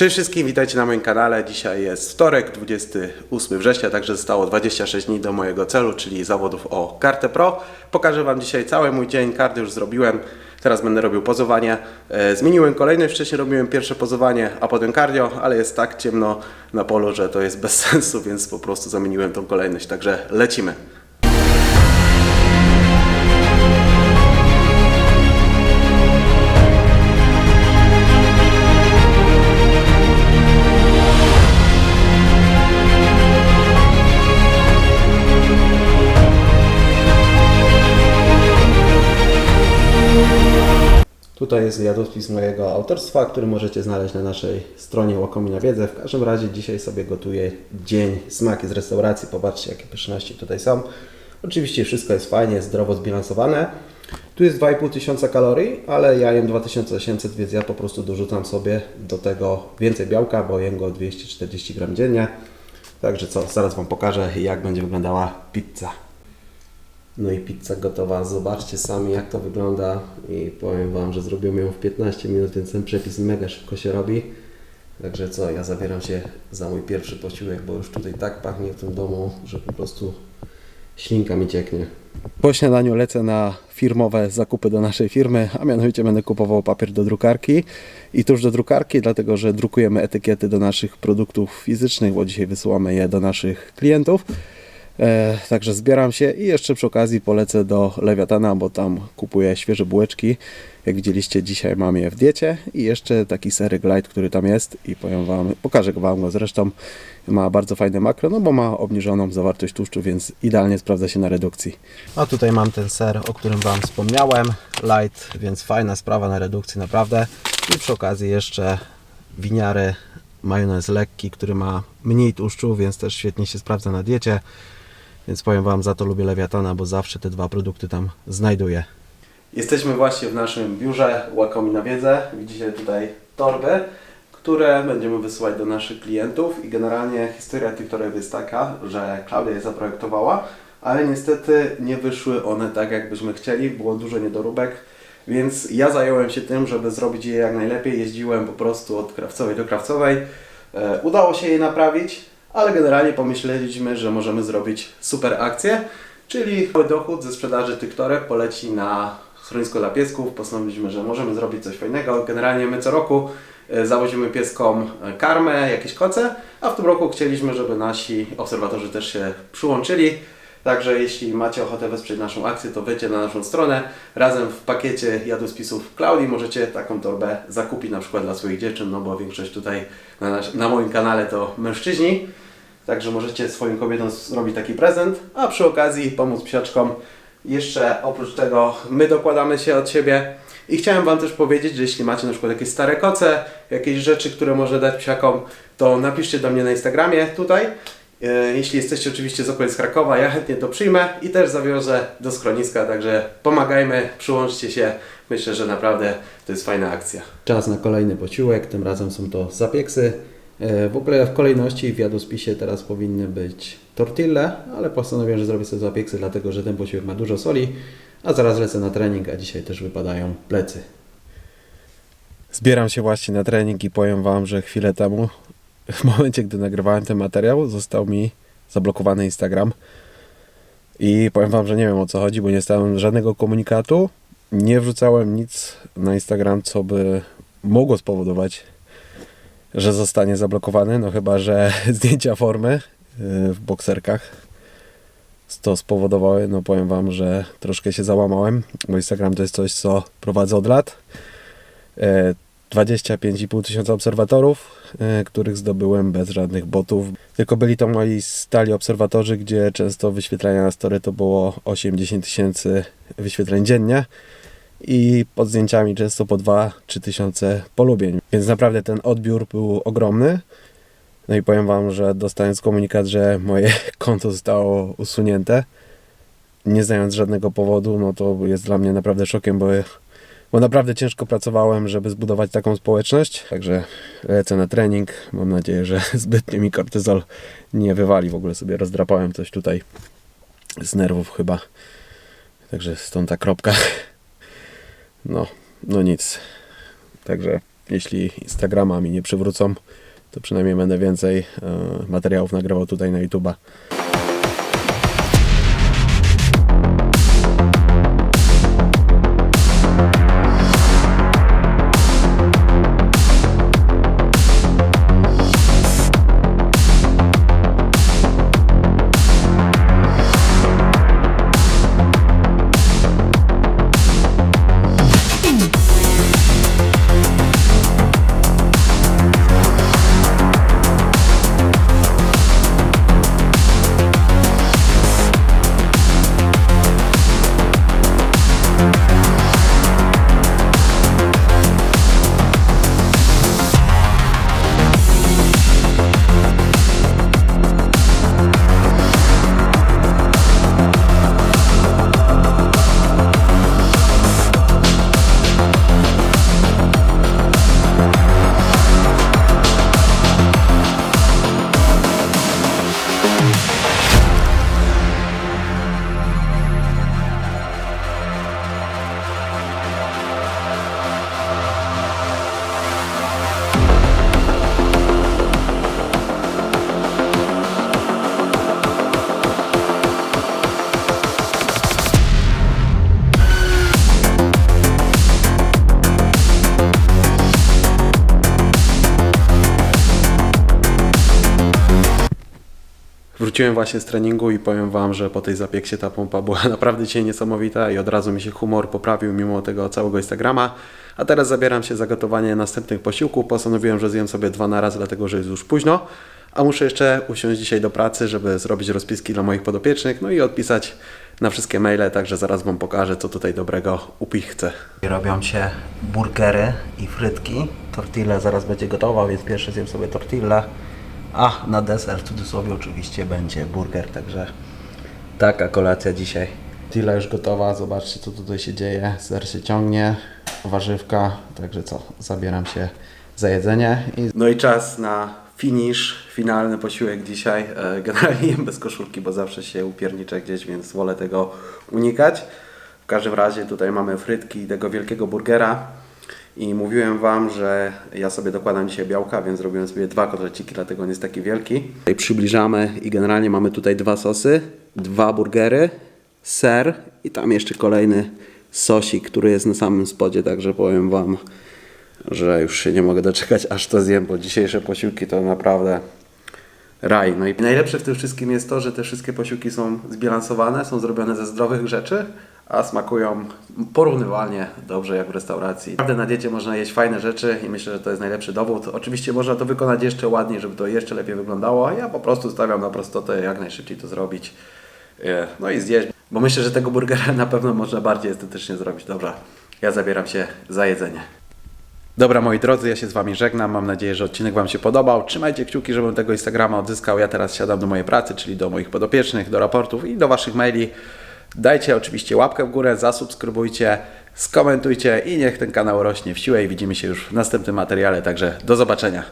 Cześć wszystkim, witajcie na moim kanale. Dzisiaj jest wtorek, 28 września, także zostało 26 dni do mojego celu, czyli zawodów o kartę pro. Pokażę Wam dzisiaj cały mój dzień, karty już zrobiłem. Teraz będę robił pozowanie. E, Zmieniłem kolejność, wcześniej robiłem pierwsze pozowanie, a potem cardio, ale jest tak ciemno na polu, że to jest bez sensu, więc po prostu zamieniłem tą kolejność, także lecimy. Tutaj jest jadłospis mojego autorstwa, który możecie znaleźć na naszej stronie Łakomina Wiedzę. W każdym razie dzisiaj sobie gotuję dzień smaki z restauracji. Popatrzcie, jakie pyszności tutaj są. Oczywiście wszystko jest fajnie, zdrowo zbilansowane. Tu jest 2,5 tysiąca kalorii, ale ja jem 2800, więc ja po prostu dorzucam sobie do tego więcej białka, bo jem go 240 gram dziennie. Także co, zaraz Wam pokażę, jak będzie wyglądała pizza. No i pizza gotowa. Zobaczcie sami jak to wygląda i powiem Wam, że zrobiłem ją w 15 minut, więc ten przepis mega szybko się robi. Także co, ja zabieram się za mój pierwszy posiłek, bo już tutaj tak pachnie w tym domu, że po prostu ślinka mi cieknie. Po śniadaniu lecę na firmowe zakupy do naszej firmy, a mianowicie będę kupował papier do drukarki i tuż do drukarki, dlatego że drukujemy etykiety do naszych produktów fizycznych, bo dzisiaj wysyłamy je do naszych klientów. E, także zbieram się i jeszcze przy okazji polecę do Lewiatana, bo tam kupuję świeże bułeczki. Jak widzieliście, dzisiaj mam je w diecie i jeszcze taki serek light, który tam jest i powiem wam, pokażę Wam go zresztą. Ma bardzo fajne makro, no bo ma obniżoną zawartość tłuszczu, więc idealnie sprawdza się na redukcji. A tutaj mam ten ser, o którym Wam wspomniałem, light, więc fajna sprawa na redukcji naprawdę. I przy okazji jeszcze winiary, majonez lekki, który ma mniej tłuszczu, więc też świetnie się sprawdza na diecie. Więc powiem Wam, za to lubię Lewiatana, bo zawsze te dwa produkty tam znajduję. Jesteśmy właśnie w naszym biurze Łakomi na Wiedzę. Widzicie tutaj torby, które będziemy wysyłać do naszych klientów i generalnie historia tych toreb jest taka, że Klaudia je zaprojektowała, ale niestety nie wyszły one tak, jakbyśmy chcieli. Było dużo niedoróbek, więc ja zająłem się tym, żeby zrobić je jak najlepiej. Jeździłem po prostu od krawcowej do krawcowej. E, udało się je naprawić, ale generalnie pomyśleliśmy, że możemy zrobić super akcję, czyli cały dochód ze sprzedaży tych toreb poleci na schronisko dla piesków. Postanowiliśmy, że możemy zrobić coś fajnego. Generalnie my co roku e, zawozimy pieskom karmę, jakieś koce, a w tym roku chcieliśmy, żeby nasi obserwatorzy też się przyłączyli. Także jeśli macie ochotę wesprzeć naszą akcję, to wejdźcie na naszą stronę. Razem w pakiecie jadłospisów Klaudii możecie taką torbę zakupić na przykład dla swoich dziewczyn, no bo większość tutaj na, nasz, na moim kanale to mężczyźni. Także możecie swoim kobietom zrobić taki prezent, a przy okazji pomóc psiaczkom. Jeszcze oprócz tego my dokładamy się od siebie. I chciałem Wam też powiedzieć, że jeśli macie na przykład jakieś stare koce, jakieś rzeczy, które może dać psiakom, to napiszcie do mnie na Instagramie tutaj. E, Jeśli jesteście oczywiście z okolic Krakowa, ja chętnie to przyjmę i też zawiozę do schroniska, także pomagajmy, przyłączcie się. Myślę, że naprawdę to jest fajna akcja. Czas na kolejny posiłek, tym razem są to zapieksy. E, W ogóle w kolejności w jadłospisie teraz powinny być tortille, ale postanowiłem, że zrobię sobie zapieksy, dlatego że ten posiłek ma dużo soli, a zaraz lecę na trening, a dzisiaj też wypadają plecy. Zbieram się właśnie na trening i powiem Wam, że chwilę temu, w momencie gdy nagrywałem ten materiał, został mi zablokowany Instagram. I powiem Wam, że nie wiem o co chodzi, bo nie dostałem żadnego komunikatu. Nie wrzucałem nic na Instagram, co by mogło spowodować, że zostanie zablokowany. No chyba, że zdjęcia formy yy, w bokserkach to spowodowały, no powiem Wam, że troszkę się załamałem, bo Instagram to jest coś, co prowadzę od lat. E, 25,5 tysiąca obserwatorów, e, których zdobyłem bez żadnych botów. Tylko byli to moi stali obserwatorzy, gdzie często wyświetlenia na story to było 8-10 tysięcy wyświetleń dziennie i pod zdjęciami często po 2-3 tysiące polubień. Więc naprawdę ten odbiór był ogromny. No i powiem Wam, że dostając komunikat, że moje konto zostało usunięte, nie znając żadnego powodu, no to jest dla mnie naprawdę szokiem, bo, bo naprawdę ciężko pracowałem, żeby zbudować taką społeczność. Także lecę na trening. Mam nadzieję, że zbytnio mi kortyzol nie wywali. W ogóle sobie rozdrapałem coś tutaj z nerwów chyba. Także stąd ta kropka. No, no nic. Także jeśli Instagrama mi nie przywrócą, to przynajmniej będę więcej e, materiałów nagrywał tutaj na YouTube'a. Wróciłem właśnie z treningu i powiem Wam, że po tej zapieksie ta pompa była naprawdę dzisiaj niesamowita i od razu mi się humor poprawił mimo tego całego Instagrama. A teraz zabieram się za gotowanie następnych posiłków. Postanowiłem, że zjem sobie dwa na raz, dlatego że jest już późno. A muszę jeszcze usiąść dzisiaj do pracy, żeby zrobić rozpiski dla moich podopiecznych, no i odpisać na wszystkie maile, także zaraz Wam pokażę, co tutaj dobrego upichcę. Robią się burgery i frytki. Tortilla zaraz będzie gotowa, więc pierwszy zjem sobie tortillę. A na deser w cudzysłowie oczywiście będzie burger, także taka kolacja dzisiaj. Tila już gotowa, zobaczcie co tutaj się dzieje. Ser się ciągnie, warzywka, także co, zabieram się za jedzenie. I... No i czas na finish, finalny posiłek dzisiaj. E, Generalnie bez koszulki, bo zawsze się upierniczę gdzieś, więc wolę tego unikać. W każdym razie tutaj mamy frytki tego wielkiego burgera. I mówiłem Wam, że ja sobie dokładam dzisiaj białka, więc zrobiłem sobie dwa kotleciki, dlatego on jest taki wielki. Tutaj przybliżamy i generalnie mamy tutaj dwa sosy, dwa burgery, ser i tam jeszcze kolejny sosik, który jest na samym spodzie, także powiem Wam, że już się nie mogę doczekać, aż to zjem, bo dzisiejsze posiłki to naprawdę raj. No i najlepsze w tym wszystkim jest to, że te wszystkie posiłki są zbilansowane, są zrobione ze zdrowych rzeczy, a smakują porównywalnie dobrze jak w restauracji. Naprawdę na diecie można jeść fajne rzeczy i myślę, że to jest najlepszy dowód. Oczywiście można to wykonać jeszcze ładniej, żeby to jeszcze lepiej wyglądało, a ja po prostu stawiam na prostotę, jak najszybciej to zrobić. E, No i zjeść, bo myślę, że tego burgera na pewno można bardziej estetycznie zrobić. Dobra, ja zabieram się za jedzenie. Dobra, moi drodzy, ja się z Wami żegnam. Mam nadzieję, że odcinek Wam się podobał. Trzymajcie kciuki, żebym tego Instagrama odzyskał. Ja teraz siadam do mojej pracy, czyli do moich podopiecznych, do raportów i do Waszych maili. Dajcie oczywiście łapkę w górę, zasubskrybujcie, skomentujcie i niech ten kanał rośnie w siłę i widzimy się już w następnym materiale. Także do zobaczenia.